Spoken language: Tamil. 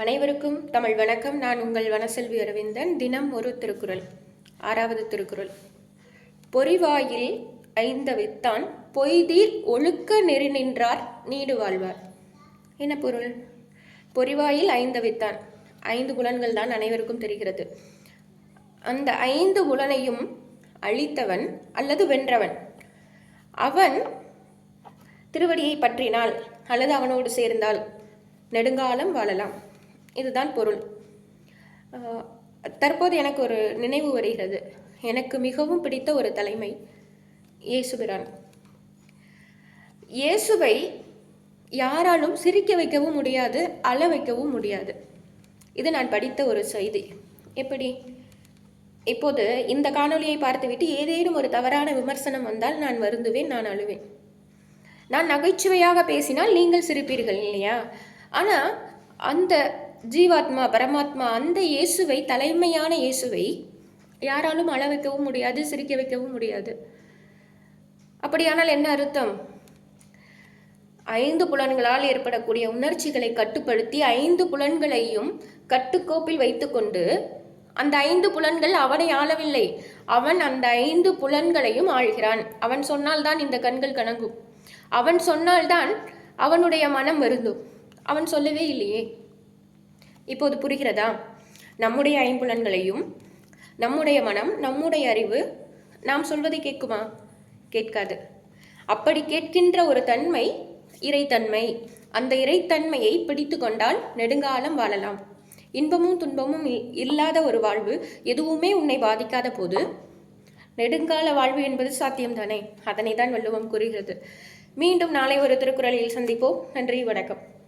அனைவருக்கும் தமிழ் வணக்கம். நான் உங்கள் வனசெல்வி அரவிந்தன். தினம் ஒரு திருக்குறள். ஆறாவது திருக்குறள். பொறிவாயில் ஐந்தவித்தான் பொய்தீர் ஒழுக்க நெறி நின்றார் நீடு வாழ்வார். என்ன பொருள்? பொறிவாயில் ஐந்தவித்தான். ஐந்து புலன்கள் தான் அனைவருக்கும் தெரிகிறது. அந்த ஐந்து புலனையும் அழித்தவன் அல்லது வென்றவன். அவன் திருவடியை பற்றினால் அல்லது அவனோடு சேர்ந்தால் நெடுங்காலம் வாழலாம். இதுதான் பொருள். தற்போது எனக்கு ஒரு நினைவு வருகிறது. எனக்கு மிகவும் பிடித்த ஒரு தலைமை இயேசுபிரான். இயேசுவை யாராலும் சிரிக்க வைக்கவும் முடியாது அழ வைக்கவும் முடியாது. இது நான் படித்த ஒரு செய்தி. எப்படி? இப்போது இந்த காணொளியை பார்த்துவிட்டு ஏதேனும் ஒரு தவறான விமர்சனம் வந்தால் நான் வருந்துவேன் நான் அழுவேன். நான் நகைச்சுவையாக பேசினால் நீங்கள் சிரிப்பீர்கள் இல்லையா? ஆனால் அந்த ஜீவாத்மா பரமாத்மா அந்த இயேசுவை தலைமையான இயேசுவை யாராலும் அழ வைக்கவும் முடியாது சிரிக்க வைக்கவும் முடியாது. அப்படியானால் என்ன அர்த்தம்? ஐந்து புலன்களால் ஏற்படக்கூடிய உணர்ச்சிகளை கட்டுப்படுத்தி ஐந்து புலன்களையும் கட்டுக்கோப்பில் வைத்துக்கொண்டு அந்த ஐந்து புலன்கள் அவனை ஆளவில்லை. அவன் அந்த ஐந்து புலன்களையும் ஆள்கிறான். அவன் சொன்னால்தான் இந்த கண்கள் கணங்கும் அவன் சொன்னால்தான் அவனுடைய மனம் வருந்தும். அவன் சொல்லவே இல்லையே. இப்போது புரிகிறதா? நம்முடைய ஐம்புலன்களையும் நம்முடைய மனம் நம்முடைய அறிவு நாம் சொல்வதை கேட்குமா? கேட்காது. அப்படி கேட்கின்ற ஒரு தன்மை இறைத்தன்மை. அந்த இறைத்தன்மையை பிடித்து கொண்டால் நெடுங்காலம் வாழலாம். இன்பமும் துன்பமும் இல்லாத ஒரு வாழ்வு எதுவுமே உன்னை பாதிக்காத போது நெடுங்கால வாழ்வு என்பது சாத்தியம்தானே? அதனை தான் வள்ளுவம் கூறுகிறது. மீண்டும் நாளை ஒரு திருக்குறளில் சந்திப்போம். நன்றி வணக்கம்.